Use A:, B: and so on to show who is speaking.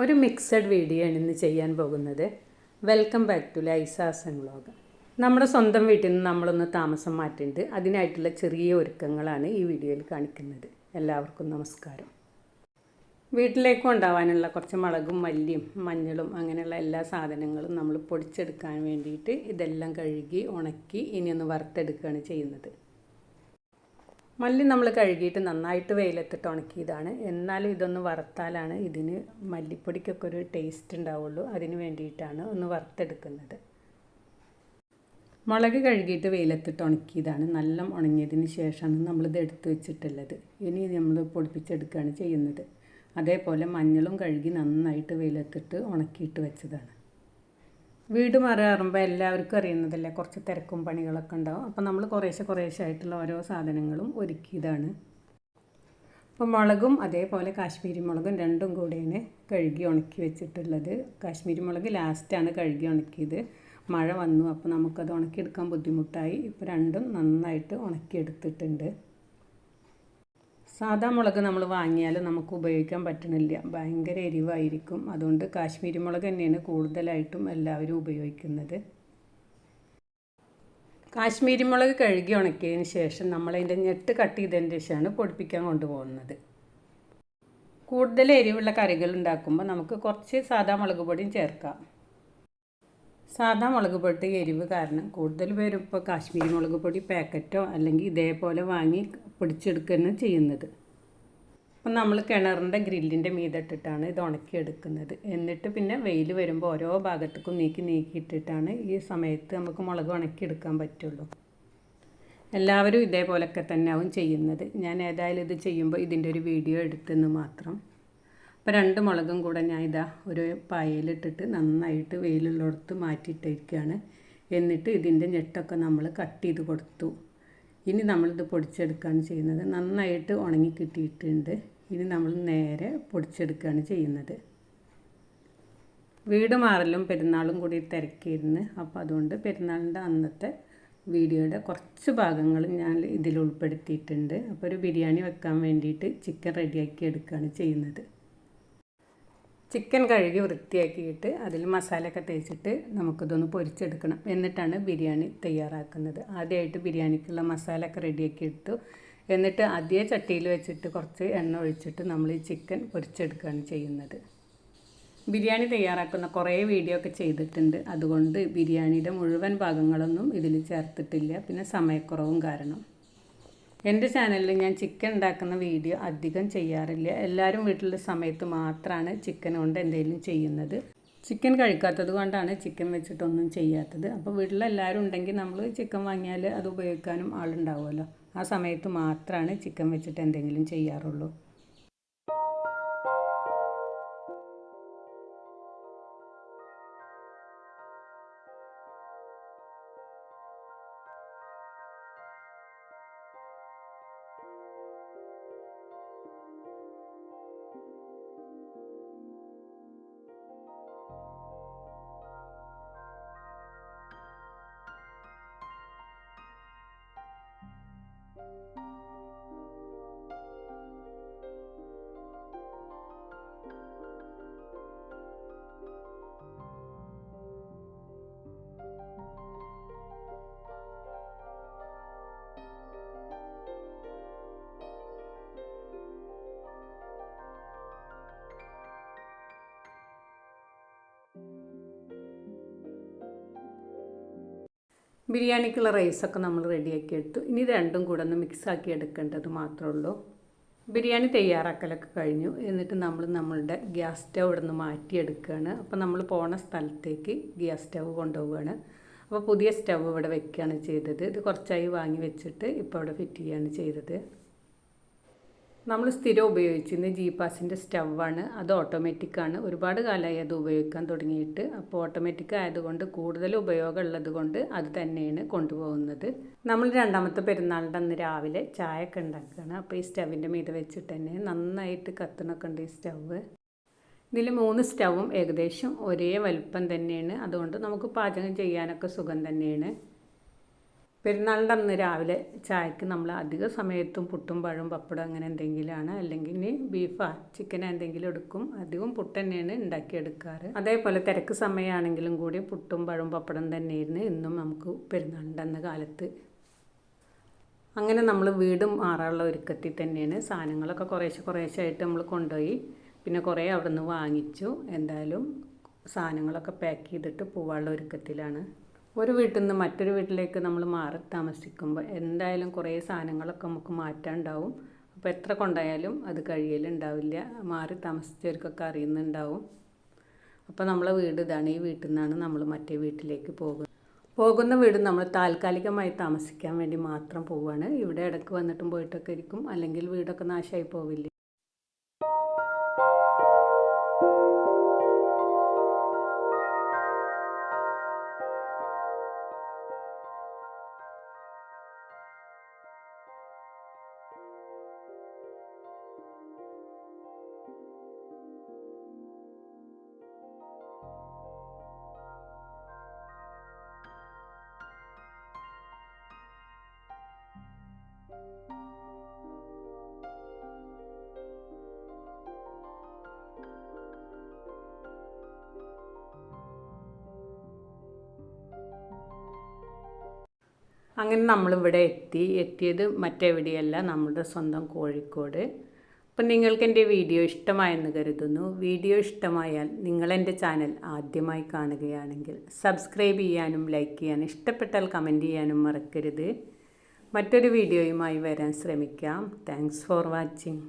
A: ഒരു mixed video ആണ് ഇന്ന് ചെയ്യാൻ പോകുന്നത്. വെൽക്കം ബാക്ക് ടു ലൈസാസൻ വ്ളോഗ് നമ്മുടെ സ്വന്തം വീട്ടിൽ നിന്ന് നമ്മളൊന്ന് താമസം മാറ്റിയിട്ട് അതിനായിട്ടുള്ള ചെറിയ ഒരുക്കങ്ങളാണ് ഈ വീഡിയോയിൽ കാണിക്കുന്നത്. എല്ലാവർക്കും നമസ്കാരം. വീട്ടിലേക്ക് കൊണ്ടുപോകാനുള്ള കുറച്ച് മുളകും മല്ലിയും മഞ്ഞളും അങ്ങനെയുള്ള എല്ലാ സാധനങ്ങളും നമ്മൾ പൊടിച്ചെടുക്കാൻ വേണ്ടിയിട്ട് ഇതെല്ലാം കഴുകി ഉണക്കി ഇനി ഒന്ന് വറുത്തെടുക്കുകയാണ് ചെയ്യുന്നത്. മല്ലി നമ്മൾ കഴുകിയിട്ട് നന്നായിട്ട് വെയിലത്തിട്ട് ഉണക്കിയതാണ്. എന്നാലും ഇതൊന്ന് വറുത്താലാണ് ഇതിന് മല്ലിപ്പൊടിക്കൊക്കെ ഒരു ടേസ്റ്റ് ഉണ്ടാവുള്ളൂ. അതിന് വേണ്ടിയിട്ടാണ് ഒന്ന് വറുത്തെടുക്കുന്നത്. മുളക് കഴുകിയിട്ട് വെയിലത്തിട്ട് ഉണക്കിയതാണ്. നല്ല ഉണങ്ങിയതിന് ശേഷമാണ് നമ്മളിത് എടുത്തു വെച്ചിട്ടുള്ളത്. ഇനി നമ്മൾ പൊടിപ്പിച്ചെടുക്കുകയാണ് ചെയ്യുന്നത്. അതേപോലെ മഞ്ഞളും കഴുകി നന്നായിട്ട് വെയിലത്തിട്ട് ഉണക്കിയിട്ട് വെച്ചതാണ്. വീട് മാറാറുമ്പോൾ എല്ലാവർക്കും അറിയുന്നതല്ലേ കുറച്ച് തിരക്കും പണികളൊക്കെ ഉണ്ടാവും. അപ്പോൾ നമ്മൾ കുറേശ്ശെ കുറേശ്ശെ ആയിട്ടുള്ള ഓരോ സാധനങ്ങളും ഒരുക്കിയതാണ്. അപ്പോൾ മുളകും അതേപോലെ കാശ്മീരി മുളകും രണ്ടും കൂടെയാണ് കഴുകി ഉണക്കി വെച്ചിട്ടുള്ളത്. കാശ്മീരി മുളക് ലാസ്റ്റാണ് കഴുകി ഉണക്കിയത്. മഴ വന്നു അപ്പോൾ നമുക്കത് ഉണക്കിയെടുക്കാൻ ബുദ്ധിമുട്ടായി. ഇപ്പോൾ രണ്ടും നന്നായിട്ട് ഉണക്കിയെടുത്തിട്ടുണ്ട്. സാധാ മുളക് നമ്മൾ വാങ്ങിയാൽ നമുക്ക് ഉപയോഗിക്കാൻ പറ്റണില്ല. ഭയങ്കര എരിവായിരിക്കും. അതുകൊണ്ട് കാശ്മീരി മുളക് തന്നെയാണ് കൂടുതലായിട്ടും എല്ലാവരും ഉപയോഗിക്കുന്നത്. കാശ്മീരി മുളക് കഴുകി ഉണക്കിയതിന് ശേഷം നമ്മളതിന്റെ ഞെട്ട് കട്ട് ചെയ്തതിന് ശേഷമാണ് പൊടിപ്പിക്കാൻ കൊണ്ടുപോകുന്നത്. കൂടുതൽ എരിവുള്ള കറികൾ ഉണ്ടാക്കുമ്പോൾ നമുക്ക് കുറച്ച് സാധാ മുളക് പൊടിയും ചേർക്കാം. സാധാ മുളക് പൊടി എരിവ് കാരണം കൂടുതൽ പേരും ഇപ്പോൾ കാശ്മീരി മുളക് പൊടി പാക്കറ്റോ അല്ലെങ്കിൽ ഇതേപോലെ വാങ്ങി പൊടിച്ചെടുക്കുകയാണ് ചെയ്യുന്നത്. അപ്പം നമ്മൾ കിണറിന്റെ ഗ്രില്ലിന്റെ മീതിട്ടിട്ടാണ് ഇത് ഉണക്കിയെടുക്കുന്നത്. എന്നിട്ട് പിന്നെ വെയിൽ വരുമ്പോൾ ഓരോ ഭാഗത്തേക്കും നീക്കി നീക്കിയിട്ടിട്ടാണ് ഈ സമയത്ത് നമുക്ക് മുളക് ഉണക്കിയെടുക്കാൻ പറ്റുള്ളൂ. എല്ലാവരും ഇതേപോലൊക്കെ തന്നെയാവും ചെയ്യുന്നത്. ഞാൻ ഏതായാലും ഇത് ചെയ്യുമ്പോൾ ഇതിന്റെ ഒരു വീഡിയോ എടുത്തെന്ന് മാത്രം. അപ്പോൾ രണ്ട് മുളകും കൂടെ ഞാൻ ഇതാ ഒരു പായയിലിട്ടിട്ട് നന്നായിട്ട് വെയിലുള്ളിടത്ത് മാറ്റിയിട്ടിരിക്കുകയാണ് എന്നിട്ട് ഇതിന്റെ ഞെട്ടൊക്കെ നമ്മൾ കട്ട് ചെയ്ത് കൊടുത്തു. ഇനി നമ്മളിത് പൊടിച്ചെടുക്കുകയാണ് ചെയ്യുന്നത്. നന്നായിട്ട് ഉണങ്ങി കിട്ടിയിട്ടുണ്ട്. ഇനി നമ്മൾ നേരെ പൊടിച്ചെടുക്കുകയാണ് ചെയ്യുന്നത്. വീട് മാറലും പെരുന്നാളും കൂടി തിരക്കിയിരുന്നു. അപ്പോൾ അതുകൊണ്ട് പെരുന്നാളിന്റെ അന്നത്തെ വീഡിയോയുടെ കുറച്ച് ഭാഗങ്ങൾ ഞാൻ ഇതിൽ ഉൾപ്പെടുത്തിയിട്ടുണ്ട്. അപ്പോൾ ഒരു ബിരിയാണി വെക്കാൻ വേണ്ടിയിട്ട് ചിക്കൻ റെഡിയാക്കി എടുക്കുകയാണ് ചെയ്യുന്നത്. ചിക്കൻ കഴുകി വൃത്തിയാക്കിയിട്ട് അതിൽ മസാലയൊക്കെ തേച്ചിട്ട് നമുക്കിതൊന്ന് പൊരിച്ചെടുക്കണം. എന്നിട്ടാണ് ബിരിയാണി തയ്യാറാക്കുന്നത്. ആദ്യമായിട്ട് ബിരിയാണിക്കുള്ള മസാലയൊക്കെ റെഡിയാക്കി എടുത്തു. എന്നിട്ട് അതേ ചട്ടിയിൽ വെച്ചിട്ട് കുറച്ച് എണ്ണ ഒഴിച്ചിട്ട് നമ്മൾ ഈ ചിക്കൻ പൊരിച്ചെടുക്കുകയാണ് ചെയ്യുന്നത്. ബിരിയാണി തയ്യാറാക്കുന്ന കുറേ വീഡിയോ ഒക്കെ ചെയ്തിട്ടുണ്ട്. അതുകൊണ്ട് ബിരിയാണിയുടെ മുഴുവൻ ഭാഗങ്ങളൊന്നും ഇതിൽ ചേർത്തിട്ടില്ല. പിന്നെ സമയക്കുറവും കാരണം. എന്റെ ചാനലിൽ ഞാൻ ചിക്കൻ ഉണ്ടാക്കുന്ന വീഡിയോ അധികം ചെയ്യാറില്ല. എല്ലാവരും വീട്ടിലുള്ള സമയത്ത് മാത്രമാണ് ചിക്കൻ കൊണ്ട് എന്തെങ്കിലും ചെയ്യുന്നത്. ചിക്കൻ കഴിക്കാത്തത് കൊണ്ടാണ് ചിക്കൻ വെച്ചിട്ടൊന്നും ചെയ്യാത്തത്. അപ്പോൾ വീട്ടിലെല്ലാവരും ഉണ്ടെങ്കിൽ നമ്മൾ ചിക്കൻ വാങ്ങിയാൽ അത് ഉപയോഗിക്കാനും ആളുണ്ടാവുമല്ലോ. ആ സമയത്ത് മാത്രമാണ് ചിക്കൻ വെച്ചിട്ട് എന്തെങ്കിലും ചെയ്യാറുള്ളൂ. Thank you. ബിരിയാണിക്കുള്ള റൈസൊക്കെ നമ്മൾ റെഡിയാക്കി എടുത്തു. ഇനി രണ്ടും കൂടെ ഒന്ന് മിക്സാക്കി എടുക്കേണ്ടത് മാത്രമേ ഉള്ളൂ. ബിരിയാണി തയ്യാറാക്കലൊക്കെ കഴിഞ്ഞു. എന്നിട്ട് നമ്മൾ നമ്മളുടെ ഗ്യാസ് സ്റ്റവ് ഇവിടെ നിന്ന് മാറ്റിയെടുക്കുകയാണ്. അപ്പോൾ നമ്മൾ പോണ സ്ഥലത്തേക്ക് ഗ്യാസ് സ്റ്റവ് കൊണ്ടുപോവുകയാണ്. അപ്പോൾ പുതിയ സ്റ്റവ് ഇവിടെ വെക്കുകയാണ് ചെയ്തത്. ഇത് കുറച്ചായി വാങ്ങി വെച്ചിട്ട് ഇപ്പോൾ ഇവിടെ ഫിറ്റ് ചെയ്യുകയാണ് ചെയ്തത്. നമ്മൾ സ്ഥിരം ഉപയോഗിച്ചിരുന്ന ജി പാസിന്റെ സ്റ്റവാണ് അത് ഓട്ടോമാറ്റിക്കാണ് ഒരുപാട് കാലമായി അത് ഉപയോഗിക്കാൻ തുടങ്ങിയിട്ട്. അപ്പോൾ ഓട്ടോമാറ്റിക് ആയതുകൊണ്ട് കൂടുതൽ ഉപയോഗം ഉള്ളത് കൊണ്ട് അത് തന്നെയാണ് കൊണ്ടുപോകുന്നത്. നമ്മൾ രണ്ടാമത്തെ പെരുന്നാളിന്റെ അന്ന് രാവിലെ ചായ ഒക്കെ ഉണ്ടാക്കുകയാണ്. അപ്പോൾ ഈ സ്റ്റവിന്റെ മീതെ വെച്ചിട്ട് തന്നെ നന്നായിട്ട് കത്തണൊക്കെ ഉണ്ട് ഈ സ്റ്റവ്. ഇതിൽ മൂന്ന് സ്റ്റവും ഏകദേശം ഒരേ വലുപ്പം തന്നെയാണ്. അതുകൊണ്ട് നമുക്ക് പാചകം ചെയ്യാനൊക്കെ സുഖം തന്നെയാണ്. പെരുന്നാളിന്റെ അന്ന് രാവിലെ ചായക്ക് നമ്മൾ അധിക സമയത്തും പുട്ടും പഴവും പപ്പടം അങ്ങനെ എന്തെങ്കിലുമാണ് അല്ലെങ്കിൽ ബീഫാ ചിക്കൻ എന്തെങ്കിലും എടുക്കും. അധികം പുട്ട് തന്നെയാണ് ഉണ്ടാക്കിയെടുക്കാറ്. അതേപോലെ തിരക്ക് സമയമാണെങ്കിലും കൂടി പുട്ടും പഴവും പപ്പടം തന്നെയായിരുന്നു ഇന്നും നമുക്ക് പെരുന്നാളിന്റെ അന്ന് കാലത്ത്. അങ്ങനെ നമ്മൾ വീടും മാറാനുള്ള ഒരുക്കത്തിൽ തന്നെയാണ് സാധനങ്ങളൊക്കെ കുറേശ്ശെ കുറേശ്ശെ ആയിട്ട് നമ്മൾ കൊണ്ടുപോയി. പിന്നെ കുറേ അവിടെ നിന്ന് വാങ്ങിച്ചു. എന്തായാലും സാധനങ്ങളൊക്കെ പാക്ക് ചെയ്തിട്ട് പോവാനുള്ള ഒരുക്കത്തിലാണ്. ഒരു വീട്ടിൽ നിന്ന് മറ്റൊരു വീട്ടിലേക്ക് നമ്മൾ മാറി താമസിക്കുമ്പോൾ എന്തായാലും കുറേ സാധനങ്ങളൊക്കെ നമുക്ക് മാറ്റാനുണ്ടാവും അപ്പോൾ എത്ര കൊണ്ടായാലും അത് കഴിയലുണ്ടാവില്ല മാറി താമസിച്ചവർക്കൊക്കെ അറിയുന്നുണ്ടാവും. അപ്പോൾ നമ്മളെ വീട് ഇതാണ്. ഈ വീട്ടിൽ നിന്നാണ് നമ്മൾ മറ്റേ വീട്ടിലേക്ക് പോകുന്നത്. പോകുന്ന വീട് നമ്മൾ താൽക്കാലികമായി താമസിക്കാൻ വേണ്ടി മാത്രം പോവുകയാണ് ഇവിടെ ഇടയ്ക്ക് വന്നിട്ടും പോയിട്ടൊക്കെ ഇരിക്കും. അല്ലെങ്കിൽ വീടൊക്കെ നാശമായി പോവില്ലേ? അങ്ങനെ നമ്മളിവിടെ എത്തി. എത്തിയത് മറ്റെവിടെയല്ല നമ്മുടെ സ്വന്തം കോഴിക്കോട്. അപ്പം നിങ്ങൾക്ക് എന്റെ വീഡിയോ ഇഷ്ടമായെന്ന് കരുതുന്നു. വീഡിയോ ഇഷ്ടമായാൽ നിങ്ങളെന്റെ ചാനൽ ആദ്യമായി കാണുകയാണെങ്കിൽ സബ്സ്ക്രൈബ് ചെയ്യാനും ലൈക്ക് ചെയ്യാനും ഇഷ്ടപ്പെട്ടാൽ കമന്റ് ചെയ്യാനും മറക്കരുത്. മറ്റൊരു വീഡിയോയുമായി വരാൻ ശ്രമിക്കാം. Thanks for watching.